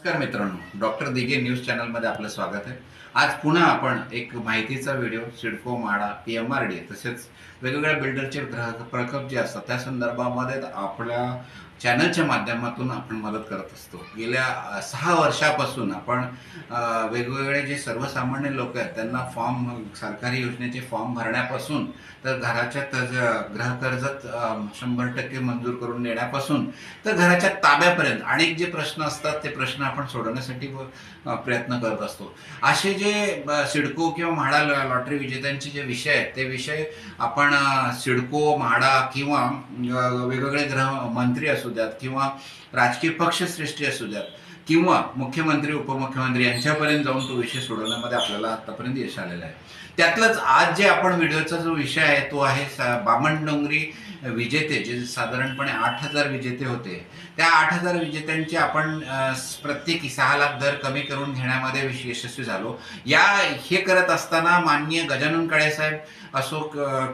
नमस्कार मित्रांनो doctor Dighe news चॅनलमध्ये आपलं स्वागत आहे. आज पुन्हा आपण एक माहितीचा video CIDCO MHADA P M R D तसेच वेगवेगळ्या बिल्डरचे ग्राहक प्रकल्प जे असतात त्या संदर्भामध्ये आपल्या चॅनलच्या माध्यमातून आपण मदत करत असतो. गेल्या सहा वर्षापासून आपण वेगवेगळे जे सर्वसामान्य लोक आहेत त्यांना फॉर्म सरकारी योजनेचे फॉर्म भरण्यापासून तर घराच्या तज गृहकर्ज शंभर टक्के मंजूर करून देण्यापासून तर घराच्या ताब्यापर्यंत अनेक जे प्रश्न असतात ते प्रश्न आपण सोडवण्यासाठी प्रयत्न करत असतो. असे जे सिडको किंवा म्हाडा लॉ- लॉटरी विजेत्यांचे जे विषय आहेत ते विषय आपण सिडको म्हाडा किंवा वेगवेगळे ग्रह मंत्री असू द्यात किंवा राजकीय पक्षश्रेष्ठी असू द्यात किंवा मुख्यमंत्री उपमुख्यमंत्री यांच्यापर्यंत जाऊन तो विषय सोडवण्यामध्ये आपल्याला आतापर्यंत यश आलेलं आहे. त्यातलंच आज जे आपण व्हिडिओचा जो विषय आहे तो आहे सा- बामणडोंगरी विजेते जे साधारणपणे आठ हजार विजेते होते. त्या आठ हजार विजेत्यांचे आपण प्रत्येकी सहा लाख दर कमी करून घेण्यामध्ये यशस्वी झालो. या हे करत असताना माननीय गजानन काळे साहेब असो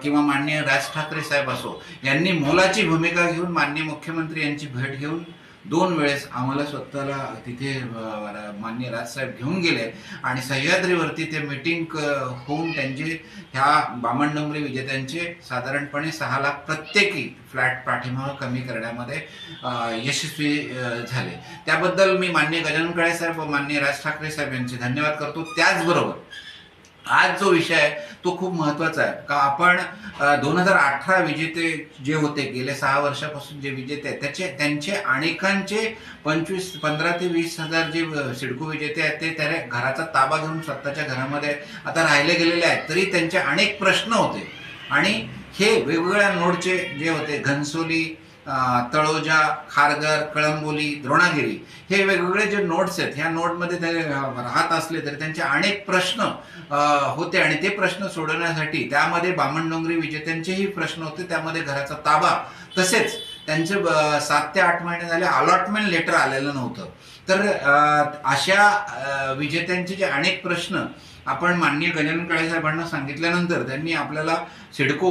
किंवा माननीय राज ठाकरे साहेब असो यांनी मोलाची भूमिका घेऊन माननीय मुख्यमंत्री यांची भेट घेऊन दोन वेळेस आम्हाला स्वतःला तिथे मान्य माननीय राजसाहेब घेऊन गेले आणि सह्याद्रीवरती ते मीटिंग होऊन त्यांचे ह्या बामणडोंगरी विजेत्यांचे साधारणपणे सहा लाख प्रत्येकी फ्लॅट पाठिंबा कमी करण्यामध्ये यशस्वी झाले. त्याबद्दल मी माननीय गजानन काळे साहेब व माननीय राज ठाकरे साहेब यांचे धन्यवाद करतो. त्याचबरोबर आज जो विषय आहे तो खूप महत्त्वाचा आहे. का आपण दोन हजार अठरा विजेते जे होते गेल्या सहा वर्षापासून जे विजेते आहेत त्याचे त्यांचे अनेकांचे पंचवीस पंधरा ते वीस हजार जे सिडको विजेते आहेत ते त्याने घराचा ताबा घेऊन स्वतःच्या घरामध्ये आता राहिले गेलेले आहेत. तरी त्यांचे अनेक प्रश्न होते. आणि हे वेगवेगळ्या नोडचे जे होते घनसोली तळोजा खारघर कळंबोली द्रोणागिरी हे वेगवेगळे जे नोट्स आहेत ह्या नोटमध्ये ते राहत असले तरी त्यांचे अनेक प्रश्न होते आणि ते प्रश्न सोडवण्यासाठी त्यामध्ये बामणडोंगरी विजेत्यांचेही प्रश्न होते त्यामध्ये घराचा ताबा तसेच त्यांचे सात ते आठ महिने झाले अलॉटमेंट लेटर आलेलं नव्हतं. तर अशा विजेत्यांचे जे अनेक प्रश्न आपण माननीय गजानन काळे साहेबांना सांगितल्यानंतर त्यांनी आपल्याला सिडको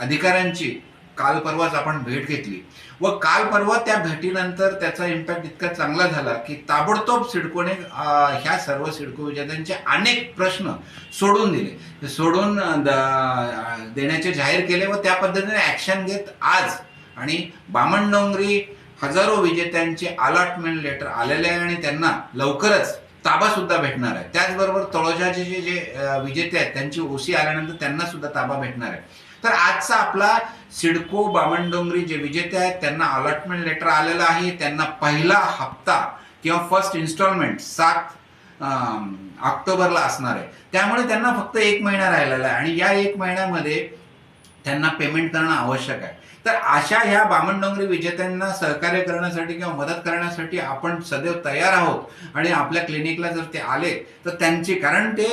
अधिकाऱ्यांची काल परवाच आपण भेट घेतली. व काल परवा त्या भेटीनंतर त्याचा इम्पॅक्ट इतका चांगला झाला की ताबडतोब सिडकोने ह्या सर्व सिडको विजेत्यांचे अनेक प्रश्न सोडून दिले. सोडून देण्याचे जाहीर केले व त्या पद्धतीने ऍक्शन घेत आज आणि बामणडोंगरी हजारो विजेत्यांचे अलॉटमेंट लेटर आलेले आहे आणि त्यांना लवकरच ताबा सुद्धा भेटणार आहे. त्याचबरोबर तळोजाचे जे जे विजेते आहेत त्यांची ओसी आल्यानंतर त्यांना सुद्धा ताबा भेटणार आहे. तर आजचा आपला सिडको बामणडोंगरी जे विजेते आहेत त्यांना अलॉटमेंट लेटर आलेलं आहे. त्यांना पहिला हप्ता किंवा फर्स्ट इन्स्टॉलमेंट सात ऑक्टोबरला असणार आहे. त्यामुळे त्यांना फक्त एक महिना राहिलेला आहे. आणि या एक महिन्यामध्ये त्यांना पेमेंट करणं आवश्यक आहे. तर अशा ह्या बामणडोंगरी विजेत्यांना सहकार्य करण्यासाठी किंवा मदत करण्यासाठी आपण सदैव तयार आहोत. आणि आपल्या क्लिनिकला जर ते आले तर त्यांची कारण ते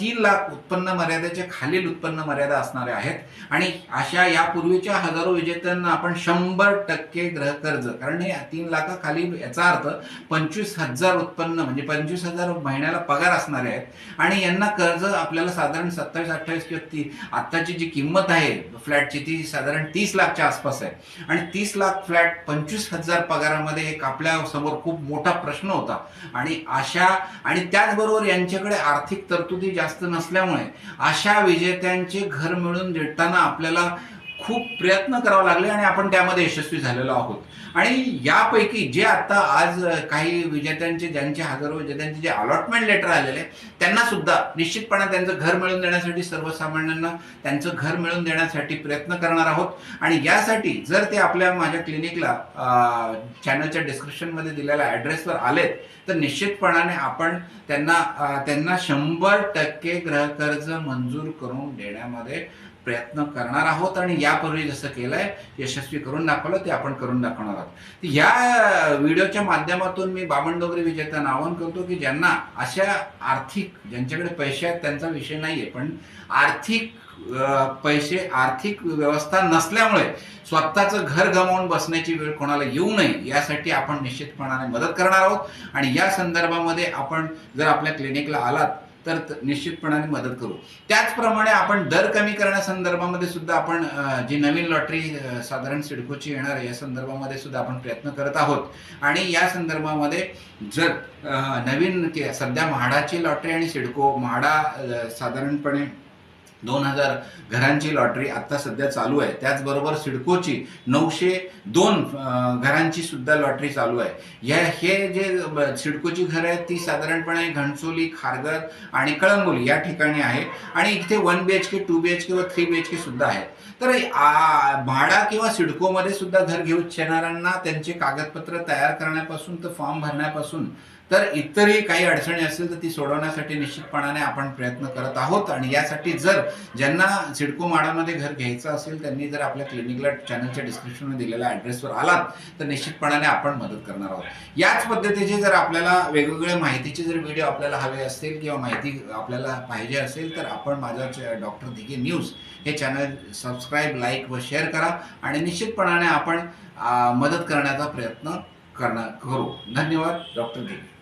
तीन लाख उत्पन्न मर्यादेच्या खालील उत्पन्न मर्यादा असणारे आहेत. आणि अशा यापूर्वीच्या हजारो विजेत्यांना आपण शंभर टक्के ग्रहकर्ज कारण हे तीन लाखाखाली याचा अर्थ पंचवीस हजार उत्पन्न म्हणजे पंचवीस हजार महिन्याला पगार असणारे आहेत. आणि यांना कर्ज आपल्याला साधारण सत्तावीस अठ्ठावीस किंवा ती आत्ताची जी किंमत आहे फ्लॅटची ती साधारण तीस लाख लाखच्या आसपास आहे. आणि तीस लाख फ्लॅट पंचवीस हजार पगारामध्ये एक आपल्यासमोर खूप मोठा प्रश्न होता. आणि अशा आणि त्याचबरोबर यांच्याकडे आर्थिक तरतुदी जास्त नसल्यामुळे अशा विजेत्यांचे घर मिळून देताना आपल्याला खूप प्रयत्न करावे लागले आणि आपण त्यामध्ये यशस्वी झालेलो आहोत. आणि यापैकी जे आता आज काही विजेत्यांचे ज्यांचे हजारो विजेत्यांचे जे अलॉटमेंट लेटर आलेले त्यांना सुद्धा निश्चितपणे त्यांचं घर मिळवून देण्यासाठी सर्वसामान्यांना त्यांचं घर मिळवून देण्यासाठी प्रयत्न करणार आहोत. आणि यासाठी जर ते आपल्या माझ्या क्लिनिकला चॅनलच्या डिस्क्रिप्शनमध्ये दिलेल्या ॲड्रेसवर आलेत तर निश्चितपणाने आपण त्यांना त्यांना शंभर टक्के गृहकर्ज मंजूर करून देण्यामध्ये प्रयत्न करणार आहोत आणि यापूर्वी जसं केलंय यशस्वी करून दाखवलं ते आपण करून दाखवणार आहोत. तर या व्हिडिओच्या माध्यमातून मी बामणडोगरी विजेत्यांना आवाहन करतो की ज्यांना अशा आर्थिक ज्यांच्याकडे पैसे आहेत त्यांचा विषय नाही आहे पण आर्थिक पैसे आर्थिक व्यवस्था नसल्यामुळे स्वतःचं घर गमावून बसण्याची वेळ कोणाला येऊ नये यासाठी आपण निश्चितपणाने मदत करणार आहोत. आणि या संदर्भामध्ये आपण जर आपल्या क्लिनिकला आलात तर निश्चितपणाने मदत करू. त्याचप्रमाणे आपण दर कमी करण्यासंदर्भामध्ये सुद्धा आपण जी नवीन लॉटरी साधारण सिडकोची येणार आहे या संदर्भामध्ये सुद्धा आपण प्रयत्न करत आहोत. आणि या संदर्भामध्ये जर नवीन सध्या म्हाडाची लॉटरी आणि सिडको म्हाडा साधारणपणे दोन हजार घरांची लॉटरी आता सध्या चालू आहे. त्याचबरोबर सिडकोची नऊशे दोन घरांची सुद्धा लॉटरी चालू आहे. या हे जे सिडकोची घरं आहेत ती साधारणपणे घणसोली खारगत आणि कळंबोली या ठिकाणी आहे. आणि इथे one B H K two B H K व थ्री बी एच के सुद्धा आहेत तर भाडा म्हाडा किंवा सिडकोमध्ये सुद्धा घर घेऊ इच्छिणाऱ्यांना त्यांचे कागदपत्र तयार करण्यापासून तर फॉर्म भरण्यापासून तर इतरही काही अडचणी असतील तर ती सोडवण्यासाठी निश्चितपणाने आपण प्रयत्न करत आहोत. आणि यासाठी जर ज्यांना सिडको माडामध्ये घर घ्यायचं असेल त्यांनी जर आपल्या क्लिनिकला चॅनलच्या डिस्क्रिप्शनमध्ये दिलेल्या ॲड्रेसवर आलात तर निश्चितपणाने आपण मदत करणार आहोत. याच पद्धतीचे जर आपल्याला वेगवेगळ्या माहितीचे जर व्हिडिओ आपल्याला हवे असतील किंवा माहिती आपल्याला पाहिजे असेल तर आपण माझं डॉक्टर दिगे न्यूज हे चॅनल सबस्क्राईब लाईक व शेअर करा आणि निश्चितपणाने आपण मदत करण्याचा प्रयत्न करणार करू. धन्यवाद डॉक्टर दिगे